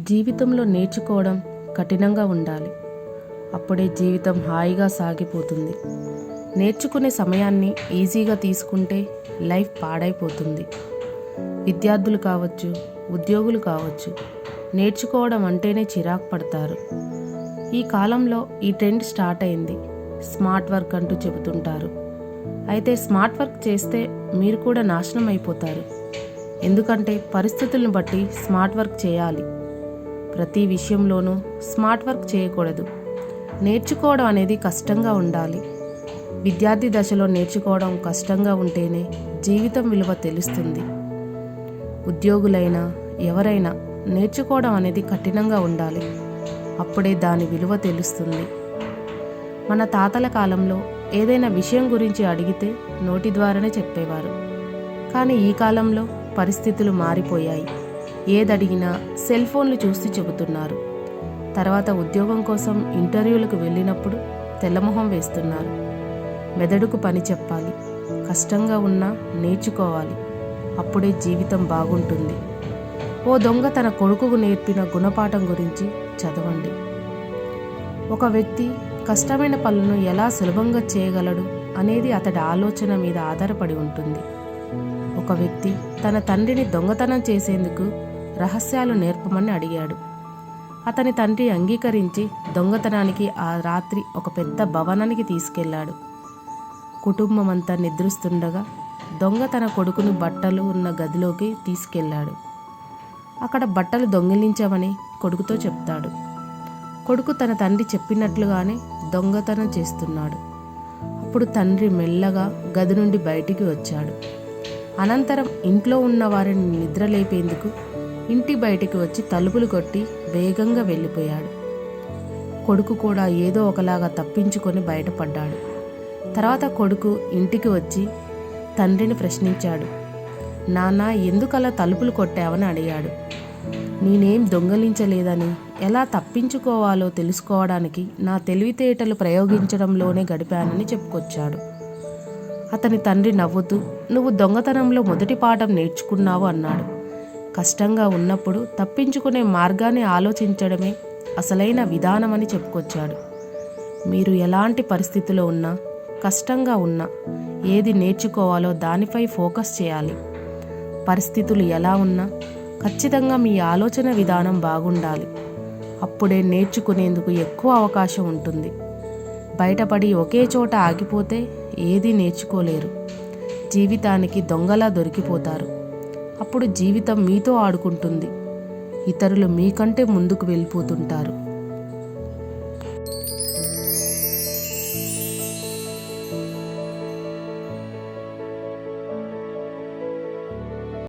జీవితంలో నేర్చుకోవడం కఠినంగా ఉండాలి. అప్పుడే జీవితం హాయిగా సాగిపోతుంది. నేర్చుకునే సమయాన్ని ఈజీగా తీసుకుంటే లైఫ్ పాడైపోతుంది. విద్యార్థులు కావచ్చు ఉద్యోగులు కావచ్చు నేర్చుకోవడం అంటేనే చిరాకు పడతారు. ఈ కాలంలో ఈ ట్రెండ్ స్టార్ట్ అయింది. స్మార్ట్ వర్క్ అంటూ చెబుతుంటారు. అయితే స్మార్ట్ వర్క్ చేస్తే మీరు కూడా నాశనం అయిపోతారు. ఎందుకంటే పరిస్థితులను బట్టి స్మార్ట్ వర్క్ చేయాలి. ప్రతి విషయంలోనూ స్మార్ట్ వర్క్ చేయకూడదు. నేర్చుకోవడం అనేది కష్టంగా ఉండాలి. విద్యార్థి దశలో నేర్చుకోవడం కష్టంగా ఉంటేనే జీవితం విలువ తెలుస్తుంది. ఉద్యోగులైనా ఎవరైనా నేర్చుకోవడం అనేది కఠినంగా ఉండాలి. అప్పుడే దాని విలువ తెలుస్తుంది. మన తాతల కాలంలో ఏదైనా విషయం గురించి అడిగితే నోటి ద్వారానే చెప్పేవారు. కానీ ఈ కాలంలో పరిస్థితులు మారిపోయాయి. ఏదడిగినా సెల్ ఫోన్లు చూసి చెబుతున్నారు. తర్వాత ఉద్యోగం కోసం ఇంటర్వ్యూలకు వెళ్ళినప్పుడు తెల్లమొహం వేస్తున్నారు. మెదడుకు పని చెప్పాలి. కష్టంగా ఉన్నా నేర్చుకోవాలి. అప్పుడే జీవితం బాగుంటుంది. ఓ దొంగ తన కొడుకుకు నేర్పిన గుణపాఠం గురించి చదవండి. ఒక వ్యక్తి కష్టమైన పనులను ఎలా సులభంగా చేయగలడు అనేది అతడి ఆలోచన మీద ఆధారపడి ఉంటుంది. ఒక వ్యక్తి తన తండ్రిని దొంగతనం చేసేందుకు రహస్యాలు నేర్పమని అడిగాడు. అతని తండ్రి అంగీకరించి దొంగతనానికి ఆ రాత్రి ఒక పెద్ద భవనానికి తీసుకెళ్ళాడు. కుటుంబం అంతా నిద్రిస్తుండగా దొంగ తన కొడుకును బట్టలు ఉన్న గదిలోకి తీసుకెళ్ళాడు. అక్కడ బట్టలు దొంగిలించామని కొడుకుతో చెప్తాడు. కొడుకు తన తండ్రి చెప్పినట్లుగానే దొంగతనం చేస్తున్నాడు. అప్పుడు తండ్రి మెల్లగా గది నుండి బయటికి వచ్చాడు. అనంతరం ఇంట్లో ఉన్న వారిని నిద్రలేపేందుకు ఇంటి బయటికి వచ్చి తలుపులు కొట్టి వేగంగా వెళ్ళిపోయాడు. కొడుకు కూడా ఏదో ఒకలాగా తప్పించుకొని బయటపడ్డాడు. తర్వాత కొడుకు ఇంటికి వచ్చి తండ్రిని ప్రశ్నించాడు. నాన్న ఎందుకలా తలుపులు కొట్టావని అడిగాడు. నేనేం దొంగలించలేదని ఎలా తప్పించుకోవాలో తెలుసుకోవడానికి నా తెలివితేటలు ప్రయోగించడంలోనే గడిపానని చెప్పుకొచ్చాడు. అతని తండ్రి నవ్వుతూ నువ్వు దొంగతనంలో మొదటి పాఠం నేర్చుకున్నావు అన్నాడు. కష్టంగా ఉన్నప్పుడు తప్పించుకునే మార్గాన్ని ఆలోచించడమే అసలైన విధానమని చెప్పుకొచ్చాడు. మీరు ఎలాంటి పరిస్థితిలో ఉన్నా కష్టంగా ఉన్నా ఏది నేర్చుకోవాలో దానిపై ఫోకస్ చేయాలి. పరిస్థితులు ఎలా ఉన్నా ఖచ్చితంగా మీ ఆలోచన విధానం బాగుండాలి. అప్పుడే నేర్చుకునేందుకు ఎక్కువ అవకాశం ఉంటుంది. బయటపడి ఒకే చోట ఆగిపోతే ఏదీ నేర్చుకోలేరు. జీవితానికి దొంగలా దొరికిపోతారు. అప్పుడు జీవితం మీతో ఆడుకుంటుంది. ఇతరులు మీకంటే ముందుకు వెళ్ళిపోతుంటారు.